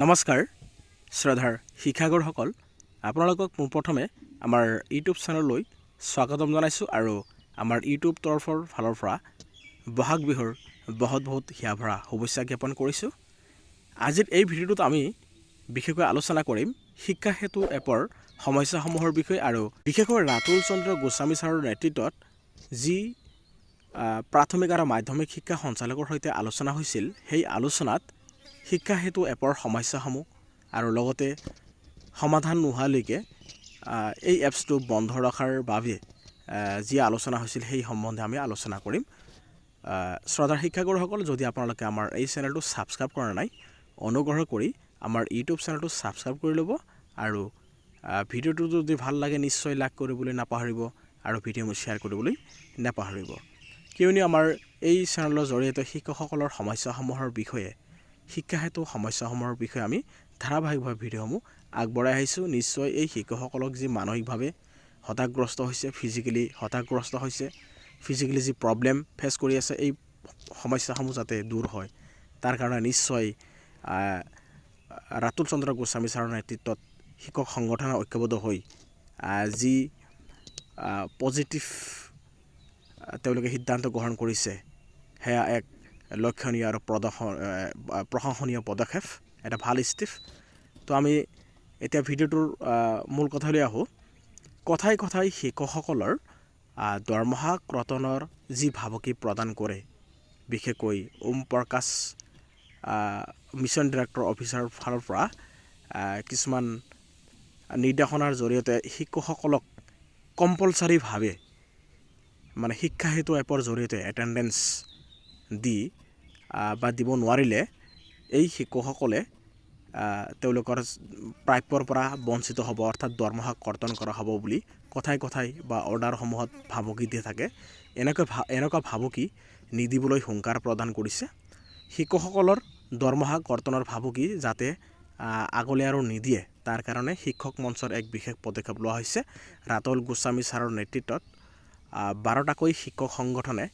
নমস্কাৰ শ্ৰদ্ধাৰ শিক্ষাগুৰুসকল আপোনালোকক পোনপ্ৰথমে আমাৰ ইউটিউব চেনেললৈ স্বাগতম জনাইছোঁ আৰু আমাৰ ইউটিউব তৰফৰ ফালৰ পৰা বহাগ বিহুৰ বহুত বহুত হিয়া ভৰা শুভেচ্ছা জ্ঞাপন কৰিছোঁ। আজিৰ এই ভিডিঅ'টোত আমি বিশেষকৈ আলোচনা কৰিম শিক্ষা সেতু এপৰ সমস্যাসমূহৰ বিষয়ে আৰু বিশেষকৈ ৰাতুল চন্দ্ৰ গোস্বামী ছাৰৰ নেতৃত্বত যি প্ৰাথমিক আৰু মাধ্যমিক শিক্ষা সঞ্চালকৰ সৈতে আলোচনা হৈছিল সেই আলোচনাত শিক্ষা সেতু এপৰ সমস্যাসমূহ আৰু লগতে সমাধান নোহোৱালৈকে এই এপছটো বন্ধ ৰখাৰ বাবে যি আলোচনা হৈছিল সেই সম্বন্ধে আমি আলোচনা কৰিম। শ্ৰদ্ধাৰ শিক্ষাগুৰুসকল যদি আপোনালোকে আমাৰ এই চেনেলটো ছাবস্ক্ৰাইব কৰা নাই অনুগ্ৰহ কৰি আমাৰ ইউটিউব চেনেলটো ছাবস্ক্ৰাইব কৰি ল'ব আৰু ভিডিঅ'টো যদি ভাল লাগে নিশ্চয় লাইক কৰিবলৈ নাপাহৰিব আৰু ভিডিঅ'বোৰ শ্বেয়াৰ কৰিবলৈ নাপাহৰিব। কিয়নো আমাৰ এই চেনেলৰ জৰিয়তে শিক্ষকসকলৰ সমস্যাসমূহৰ বিষয়ে শিক্ষা হেতু সমস্যাসমূহৰ বিষয়ে আমি ধাৰাবাহিকভাৱে ভিডিঅ'সমূহ আগবঢ়াই আহিছোঁ। নিশ্চয় এই শিক্ষকসকলক যি মানসিকভাৱে হতাশগ্ৰস্ত হৈছে ফিজিকেলি হতাশগ্ৰস্ত হৈছে ফিজিকেলি যি প্ৰব্লেম ফেচ কৰি আছে, এই সমস্যাসমূহ যাতে দূৰ হয়। তাৰ কাৰণে নিশ্চয় ৰাতুল চন্দ্ৰ গোস্বামী ছাৰৰ নেতৃত্বত শিক্ষক সংগঠনে ঐক্যবদ্ধ হৈ যি পজিটিভ তেওঁলোকে সিদ্ধান্ত গ্ৰহণ কৰিছে, সেয়া এক লক্ষণীয় আৰু প্ৰদৰ্শন এ, প্ৰশংসনীয় পদক্ষেপ এটা ভালো ষ্টেপ তো আমি এতিয়া ভিডিঅ'টোৰ মূল কথালৈ আহোঁ। কথাই কথাই শিক্ষকসকলৰ দৰমহা ক্ৰতনৰ যি ভাবুকি প্ৰদান কৰে বিশেষকৈ ওম প্ৰকাশ মিছন ডিৰেক্টৰ অফিচাৰৰ ফালৰ পৰা কিছুমান নিৰ্দেশনাৰ জৰিয়তে শিক্ষকসকলক কম্পালচাৰীভাৱে মানে শিক্ষা সেতু এপৰ জৰিয়তে এটেণ্ডেঞ্চ দি বা দিব নোৱাৰিলে, এই শিক্ষকসকলে তেওঁলোকৰ প্ৰাপ্যৰ পৰা বঞ্চিত হ'ব, অৰ্থাৎ দৰমহা কৰ্তন কৰা হ'ব বুলি কথাই কথাই বা অৰ্ডাৰসমূহত ভাবুকি দি থাকে। এনেকৈ ভা, এনেকুৱা ভাবুকি নিদিবলৈ হুংকাৰ প্ৰদান কৰিছে। শিক্ষকসকলৰ দৰমহা কৰ্তনৰ ভাবুকি যাতে আগলৈ আৰু নিদিয়ে, তাৰ কাৰণে শিক্ষক মঞ্চৰ এক বিশেষ পদক্ষেপ লোৱা হৈছে। ৰাতুল গোস্বামী ছাৰৰ নেতৃত্বত বাৰটাকৈ শিক্ষক সংগঠনে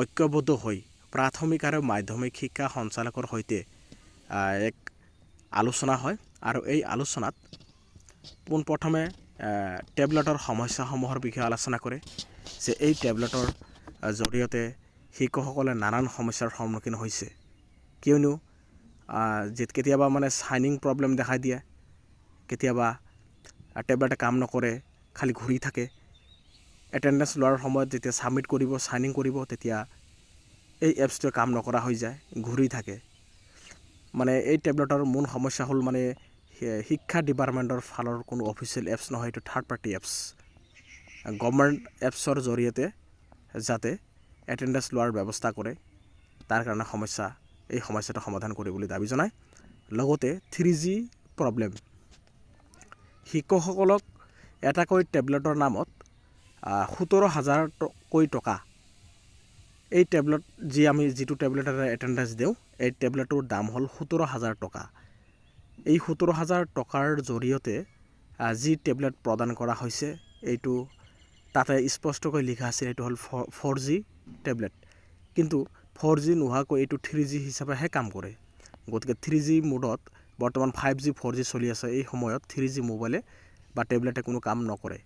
ঐক্যবদ্ধ হৈ প্ৰাথমিক আৰু মাধ্যমিক শিক্ষা সঞ্চালকৰ সৈতে এক আলোচনা হয়। আৰু এই আলোচনাত পোনপ্ৰথমে টেবলেটৰ সমস্যাসমূহৰ বিষয়ে আলোচনা কৰে যে এই টেবলেটৰ জৰিয়তে শিক্ষকসকলে নানান সমস্যাৰ সন্মুখীন হৈছে। কিয়নো কেতিয়াবা মানে চাইনিং প্ৰব্লেম দেখাই দিয়ে, কেতিয়াবা টেবলেটে কাম নকৰে, খালি ঘূৰি থাকে। এটেণ্ডেঞ্চ লোৱাৰ সময়ত যেতিয়া ছাবমিট কৰিব চাইনিং কৰিব, তেতিয়া এই এপছটোৱে কাম নকৰা হৈ যায়, ঘূৰি থাকে। মানে এই টেবলেটৰ মূল সমস্যা হ'ল মানে শিক্ষা ডিপাৰ্টমেণ্টৰ ফালৰ কোনো অফিচিয়েল এপছ নহয়, এইটো থাৰ্ড পাৰ্টি এপছ গভৰ্ণমেণ্ট এপছৰ জৰিয়তে যাতে এটেণ্ডেঞ্চ লোৱাৰ ব্যৱস্থা কৰে, তাৰ কাৰণে সমস্যা, এই সমস্যাটো সমাধান কৰিবলৈ দাবি জনায়। লগতে থ্ৰী জি প্ৰব্লেম শিক্ষকসকলক এটাকৈ টেবলেটৰ নামত সোতৰ হাজাৰকৈ টকা এই টেবলেট যি আমি যিটো টেবলেটেৰে এটেণ্ডেঞ্চ দিওঁ, এই টেবলেটটোৰ দাম হ'ল সোতৰ হাজাৰ টকা। এই সোতৰ হাজাৰ টকাৰ জৰিয়তে যি টেবলেট প্ৰদান কৰা হৈছে, এইটো তাতে স্পষ্টকৈ লিখা আছিল এইটো হ'ল ফ'ৰ জি টেবলেট। কিন্তু ফ'ৰ জি নোহোৱাকৈ এইটো থ্ৰী জি হিচাপেহে কাম কৰে। গতিকে থ্ৰী জি মোডত বৰ্তমান ফাইভ জি, ফ'ৰ জি চলি আছে। এই সময়ত থ্ৰী জি মোবাইলে বা টেবলেটে কোনো কাম নকৰে।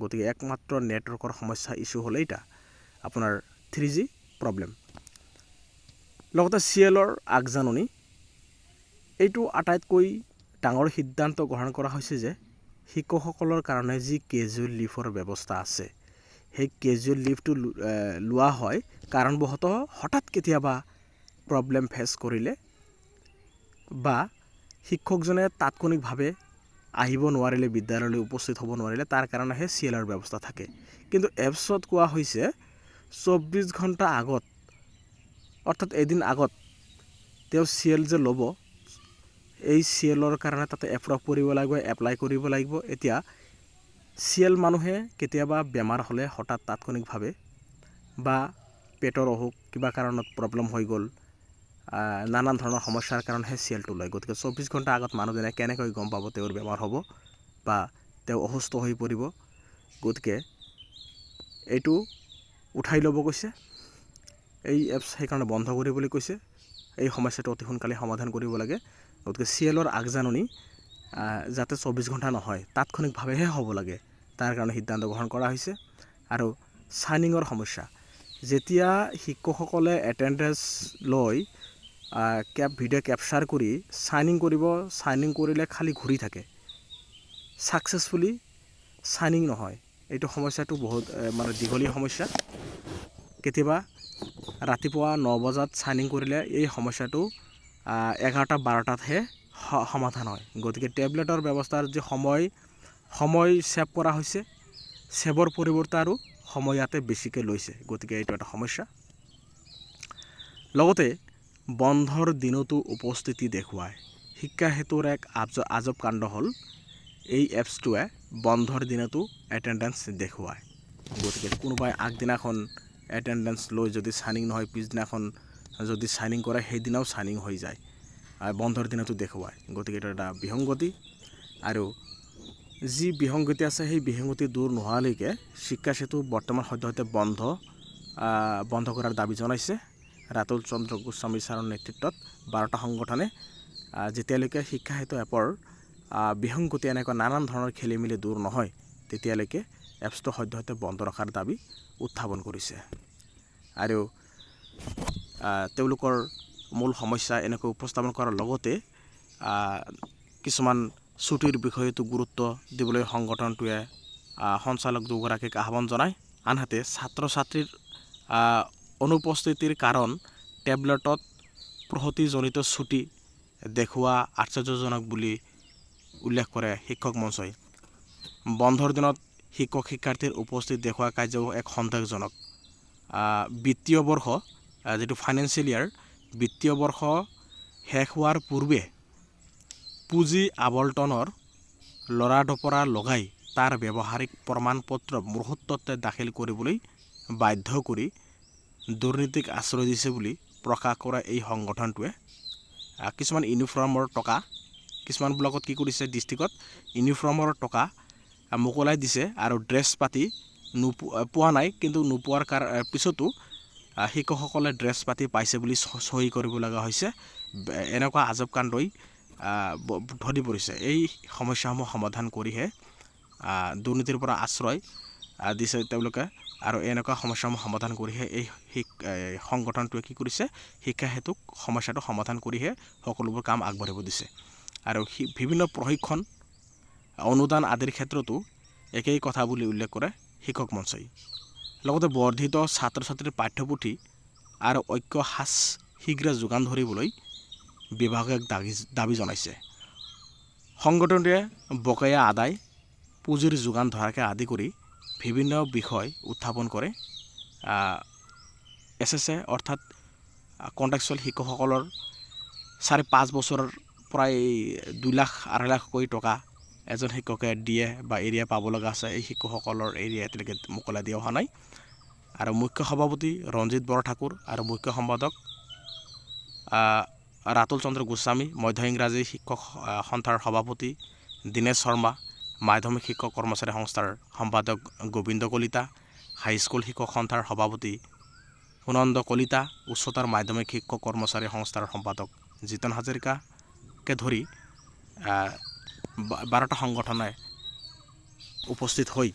গতিকে একমাত্ৰ নেটৱৰ্কৰ সমস্যা ইছ্যু হ'ল এইটা। আপোনাৰ থ্ৰী জি প্ৰব্লেম লগতে চি এলৰ আগজাননী এইটো আটাইতকৈ ডাঙৰ সিদ্ধান্ত গ্ৰহণ কৰা হৈছে যে শিক্ষকসকলৰ কাৰণে যি কেজুৱেল লিভৰ ব্যৱস্থা আছে, সেই কেজুৱেল লিভটো লোৱা হয় কাৰণবশতঃ হঠাৎ কেতিয়াবা প্ৰব্লেম ফেচ কৰিলে বা শিক্ষকজনে তাৎক্ষণিকভাৱে আহিব নোৱাৰিলে, বিদ্যালয়লৈ উপস্থিত হ'ব নোৱাৰিলে, তাৰ কাৰণেহে চি এলৰ ব্যৱস্থা থাকে। কিন্তু এপছত কোৱা হৈছে চৌব্বিছ ঘণ্টা আগত, অৰ্থাৎ এদিন আগত তেওঁ চি যে ল'ব, এই চি এলৰ কাৰণে তাতে এপ্ৰুভ কৰিব লাগিব, এপ্লাই কৰিব লাগিব। এতিয়া চি মানুহে কেতিয়াবা বেমাৰ হ'লে হঠাৎ তাৎক্ষণিকভাৱে বা পেটৰ অসুখ কিবা কাৰণত প্ৰব্লেম হৈ গ'ল নানান ধৰণৰ সমস্যাৰ কাৰণেহে চি লয়। গতিকে চৌব্বিছ ঘণ্টা আগত মানুহজনে কেনেকৈ গম পাব তেওঁৰ বেমাৰ হ'ব বা তেওঁ অসুস্থ হৈ পৰিব? গতিকে এইটো উঠাই ল'ব কৈছে। এই এপছ সেইকাৰণে বন্ধ কৰিবলৈ কৈছে। এই সমস্যাটো অতি সোনকালে সমাধান কৰিব লাগে। গতিকে চি এলৰ আগজাননী যাতে চৌবিছ ঘণ্টা নহয়, তাৎক্ষণিকভাৱেহে হ'ব লাগে। তাৰ কাৰণে সিদ্ধান্ত গ্ৰহণ কৰা হৈছে। আৰু চাইনিঙৰ সমস্যা। যেতিয়া শিক্ষকসকলে এটেণ্ডেঞ্চ লৈ কেপ ভিডিঅ' কেপচাৰ কৰি চাইনিং কৰিব চাইনিং কৰিলে খালি ঘূৰি থাকে। ছাকচেছফুলি চাইনিং নহয়। এইটো সমস্যাটো বহুত মানে দীঘলীয়া সমস্যা। কেতিয়াবা ৰাতিপুৱা ন বজাত চাইনিং কৰিলে এই সমস্যাটো এঘাৰটা, বাৰটাতহে সমাধান হয়। গতিকে টেবলেটৰ ব্যৱস্থাৰ যি সময় সময় ছেভ কৰা হৈছে ছেভৰ পৰিৱৰ্তে আৰু সময় ইয়াতে বেছিকৈ লৈছে। গতিকে এইটো এটা সমস্যা। লগতে বন্ধৰ দিনতো উপস্থিতি দেখুৱায়। শিক্ষা হেতুৰ এক আজ- আজব কাণ্ড হ'ল, এই এপছটোৱে বন্ধৰ দিনতো এটেণ্ডেঞ্চ দেখুৱায়। গতিকে কোনোবাই আগদিনাখন এটেণ্ডেঞ্চ লৈ যদি চাইনিং নহয় পিছদিনাখন যদি চাইনিং কৰে সেইদিনাও চাইনিং হৈ যায়। বন্ধৰ দিনতো দেখুৱায়। গতিকে এইটো এটা বিসংগতি আৰু যি বিসংগতি আছে সেই বিসংগতি দূৰ নোহোৱালৈকে শিক্ষা সেতু বৰ্তমান সদ্যহতে বন্ধ বন্ধ কৰাৰ দাবি জনাইছে। ৰাতুল চন্দ্ৰ গোস্বামী ছাৰৰ নেতৃত্বত বাৰটা সংগঠনে যেতিয়ালৈকে শিক্ষা সেতু এপৰ আহ, বিসংগতি এনেকুৱা নানান ধৰণৰ খেলি মেলি দূৰ নহয় তেতিয়ালৈকে এপছটো সদ্যহতে বন্ধ ৰখাৰ দাবি উত্থাপন কৰিছে। আৰু তেওঁলোকৰ মূল সমস্যা এনেকৈ উপস্থাপন কৰাৰ লগতে কিছুমান ছুটিৰ বিষয়তো গুৰুত্ব দিবলৈ সংগঠনটোৱে সঞ্চালক দুগৰাকীক আহ্বান জনায়। আনহাতে ছাত্ৰ ছাত্ৰীৰ অনুপস্থিতিৰ কাৰণ টেবলেটত প্ৰসূতিজনিত ছুটি দেখুওৱা আশ্চৰ্যজনক বুলি উল্লেখ কৰে শিক্ষক মঞ্চই। বন্ধৰ দিনত শিক্ষক শিক্ষাৰ্থীৰ উপস্থিত দেখুওৱা কাৰ্য এক সন্দেহজনক। বিত্তীয় বৰ্ষ যিটো ফাইনেন্সিয়েল ইয়াৰ বিত্তীয় বৰ্ষ শেষ হোৱাৰ পূৰ্বে পুঁজি আৱৰ্তনৰ লৰা ডপৰা লগাই তাৰ ব্যৱহাৰিক প্ৰমাণ পত্ৰ মুহূৰ্ততে দাখিল কৰিবলৈ বাধ্য কৰি দুৰ্নীতিক আশ্ৰয় দিছে বুলি প্ৰকাশ কৰা এই সংগঠনটোৱে। কিছুমান ইউনিফৰ্মৰ টকা, কিছুমান ব্লকত কি কৰিছে ডিষ্ট্ৰিক্টত ইউনিফৰ্মৰ টকা মোকলাই দিছে আৰু ড্ৰেছ পাতি নোপো পোৱা নাই, কিন্তু নোপোৱাৰ কাৰ পিছতো শিক্ষকসকলে ড্ৰেছ পাতি পাইছে বুলি চহী কৰিব লগা হৈছে। এনেকুৱা আজব কাণ্ডই ধৰি পৰিছে। এই সমস্যাসমূহ সমাধান কৰিহে দুৰ্নীতিৰ পৰা আশ্ৰয় দিছে তেওঁলোকে। আৰু এনেকুৱা সমস্যাসমূহ সমাধান কৰিহে এই সংগঠনটোৱে কি কৰিছে, শিক্ষা হেতুক সমস্যাটো সমাধান কৰিহে সকলোবোৰ কাম আগবাঢ়িব দিছে। আৰু বিভিন্ন প্ৰশিক্ষণ অনুদান আদিৰ ক্ষেত্ৰতো একেই কথা বুলি উল্লেখ কৰে শিক্ষক মঞ্চই। লগতে বৰ্ধিত ছাত্ৰ ছাত্ৰীৰ পাঠ্যপুথি আৰু ঐক্য সাজ শীঘ্ৰে যোগান ধৰিবলৈ বিভাগে দাবি দাবি জনাইছে। সংগঠনটোৱে বকেয়া আদায়, পুঁজিৰ যোগান ধৰাকে আদি কৰি বিভিন্ন বিষয় উত্থাপন কৰে। এছ এছ এ অৰ্থাৎ কণ্ট্ৰেকচুৱেল শিক্ষকসকলৰ চাৰে পাঁচ বছৰৰ প্ৰায় দুই লাখ, আঢ়ৈ লাখকৈ টকা এজন শিক্ষকে দিয়ে বা এৰিয়া পাব লগা আছে এই শিক্ষকসকলৰ এৰিয়া এতিয়ালৈকে মোকলাই দিয়া হোৱা নাই। আৰু মুখ্য সভাপতি ৰঞ্জিত বৰঠাকুৰ আৰু মুখ্য সম্পাদক ৰাতুল চন্দ্ৰ গোস্বামী মধ্য ইংৰাজী শিক্ষক সন্থাৰ সভাপতি দীনেশ শৰ্মা মাধ্যমিক শিক্ষক কৰ্মচাৰী সংস্থাৰ সম্পাদক গোবিন্দ কলিতা হাইস্কুল শিক্ষক সন্থাৰ সভাপতি সুনন্দ কলিতা উচ্চতৰ মাধ্যমিক শিক্ষক কৰ্মচাৰী সংস্থাৰ সম্পাদক জিতন হাজৰিকাকে ধৰি আহ, বা- বাৰটা সংগঠনে উপস্থিত হৈ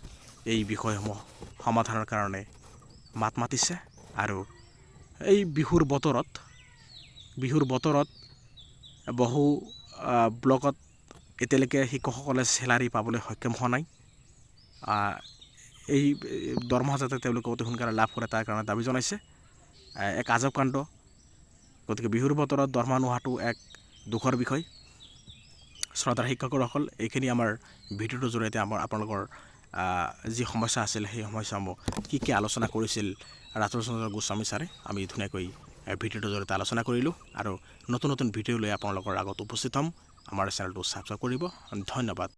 এই বিষয়সমূহ সমাধানৰ কাৰণে মাত মাতিছে আৰু এই বিহুৰ বতৰত বিহুৰ বতৰত বহু ব্লকত এতিয়ালৈকে শিক্ষকসকলে চেলাৰী পাবলৈ সক্ষম হোৱা নাই। এই দৰমহা যাতে তেওঁলোকে অতি সোনকালে লাভ কৰে তাৰ কাৰণে দাবি জনাইছে। এক আজব কাণ্ড। গতিকে বিহুৰ বতৰত দৰমহা নোহোৱাটো এক দুখৰ বিষয়। শ্ৰদ্ধাৰ শিক্ষকসকল এইখিনি আমাৰ ভিডিঅ'টোৰ জৰিয়তে আমাৰ আপোনালোকৰ যি সমস্যা আছিল সেই সমস্যাসমূহ কি কি আলোচনা কৰিছিল ৰাতুল চন্দ্ৰ গোস্বামী ছাৰে আমি ধুনীয়াকৈ ভিডিঅ'টোৰ জৰিয়তে আলোচনা কৰিলোঁ আৰু নতুন নতুন ভিডিঅ' লৈ আপোনালোকৰ আগত উপস্থিত হ'ম। আমাৰ চেনেলটো ছাবস্ক্ৰাইব কৰিব। ধন্যবাদ।